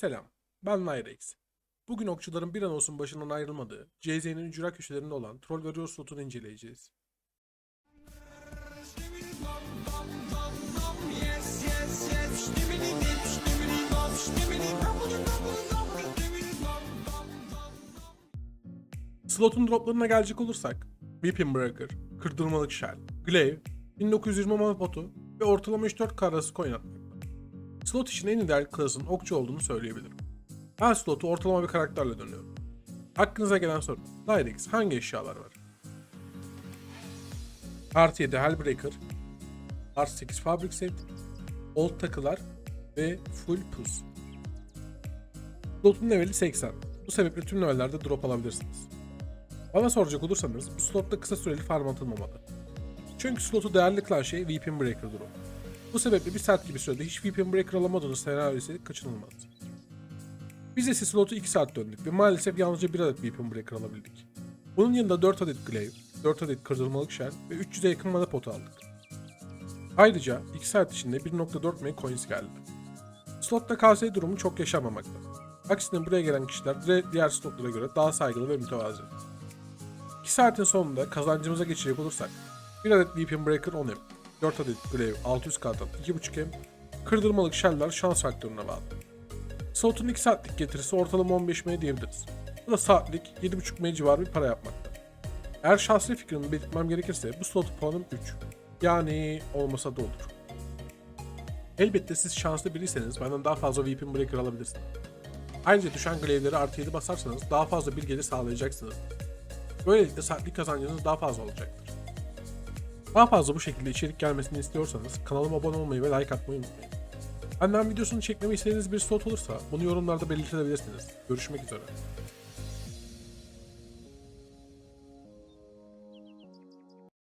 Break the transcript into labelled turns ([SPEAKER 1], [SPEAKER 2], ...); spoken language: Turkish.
[SPEAKER 1] Selam, ben Lyrex. Bugün okçuların bir an olsun başından ayrılmadığı, CZ'nin ücra köşelerinde olan Troll Warrior slotunu inceleyeceğiz. Slotun droplarına gelecek olursak, Weapon Breaker, Kırdırmalık Shell, Glaive, 1920 mana potu ve ortalama 3-4 karası coin atmakta. Slot için en ideal klasın okçu olduğunu söyleyebilirim. Ben slotu ortalama bir karakterle dönüyorum. Aklınıza gelen soru. Lyrex hangi eşyalar var? Artı 7 Hellbreaker, Artı 8 Fabric Set, Old takılar ve Full Pus. Slotun leveli 80. Bu sebeple tüm levellerde drop alabilirsiniz. Bana soracak olursanız bu slotta kısa süreli farm atılmamalı. Çünkü slotu değerli kılan şey Weapon Breaker drop. Bu sebeple bir saat gibi sürede hiç Weapon Breaker alamadığınız senaryo ise kaçınılmaz. Biz ise slotu 2 saat döndük ve maalesef yalnızca 1 adet Weapon Breaker alabildik. Bunun yanında 4 adet Glaive, 4 adet kırdırmalık shell ve 300'e yakın mana potu aldık. Ayrıca 2 saat içinde 1.4 M coins geldi. Slotta KS durumu çok yaşanmamakta. Aksine buraya gelen kişiler diğer slotlara göre daha saygılı ve mütevazi. 2 saatin sonunda kazancımıza geçecek olursak 1 adet Weapon Breaker 10 M, 4 adet Glaive 600 kartan 2.5 M, kırdırmalık shell'ler şans faktörüne bağlı. Slotun 2 saatlik getirisi ortalama 15 M diyebiliriz. Bu da saatlik 7.5 M civarı bir para yapmakta. Eğer şahsi fikrimi belirtmem gerekirse bu slot puanım 3. Yani olmasa da olur. Elbette siz şanslı biriyseniz benden daha fazla Weapon Breaker alabilirsiniz. Ayrıca düşen glaive'leri artı 7 basarsanız daha fazla bir gelir sağlayacaksınız. Böylelikle saatlik kazancınız daha fazla olacaktır. Daha fazla bu şekilde içerik gelmesini istiyorsanız kanalıma abone olmayı ve like atmayı unutmayın. Benden videosunu çekmemi istediğiniz bir slot olursa bunu yorumlarda belirtebilirsiniz. Görüşmek üzere.